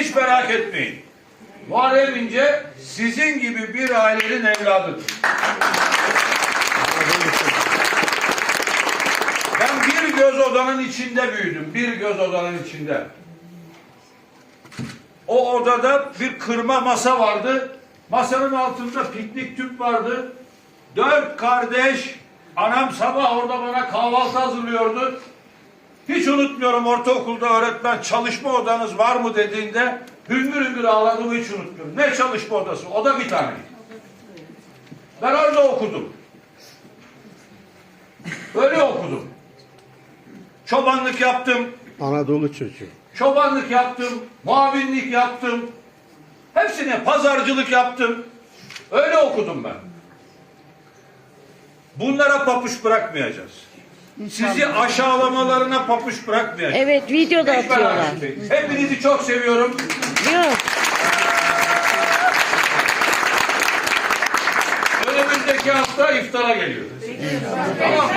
Hiç merak etmeyin. Muharrem İnce sizin gibi bir ailenin evladıdır. Ben bir göz odanın içinde büyüdüm. Bir göz odanın içinde. O odada bir kırma masa vardı. Masanın altında piknik tüp vardı. Dört kardeş, anam sabah orada bana kahvaltı hazırlıyordu. Hiç unutmuyorum ortaokulda öğretmen çalışma odanız var mı dediğinde hüngür hüngür ağladığımı hiç unutmuyorum. Ne çalışma odası? Oda bir tane. Ben orada okudum. Öyle okudum. Çobanlık yaptım, Anadolu çocuğu. çobanlık yaptım, muavinlik yaptım. Hepsine pazarcılık yaptım. Öyle okudum ben. Bunlara papuç bırakmayacağız. Sizi aşağılamalarına papuç bırakmayacağız. Evet videoda Hiç merak atıyorlar. etmeyin. Hepinizi çok seviyorum. Yok. Önümüzdeki hafta iftara geliyoruz. Tamam.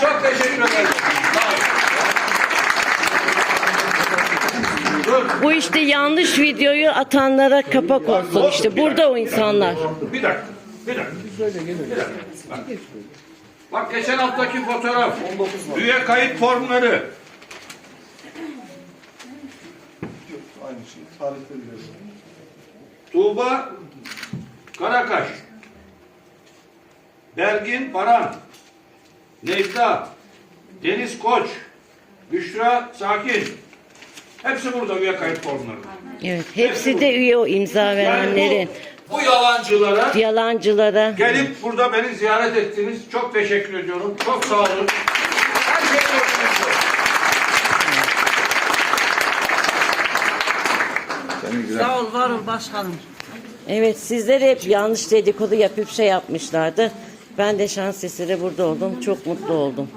Çok teşekkür ederim. Sağ olun. Dur. Bu işte yanlış videoyu atanlara kapak olsun işte. Burada o insanlar. Bir dakika. Bir dakika. Bir dakika. Bak. Bak geçen haftaki fotoğraf. Üye kayıt formları. Aynı şey. Tarihte biraz. Tuğba Karakaş. Bergin Baran. Necda. Deniz Koç. Büşra Sakin. Hepsi burada üye kayıt formları. Evet. Hepsi de üye o imza Yani verenlerin. bu, bu yalancılara Yalancılara. gelip burada beni ziyaret ettiniz. Çok teşekkür ediyorum. Çok sağ olun. Her şey. Sağ ol, var ol başkanım. Evet sizler hep yanlış dedikodu yapıp şey yapmışlardı. Ben de şans eseri burada oldum. Çok mutlu oldum.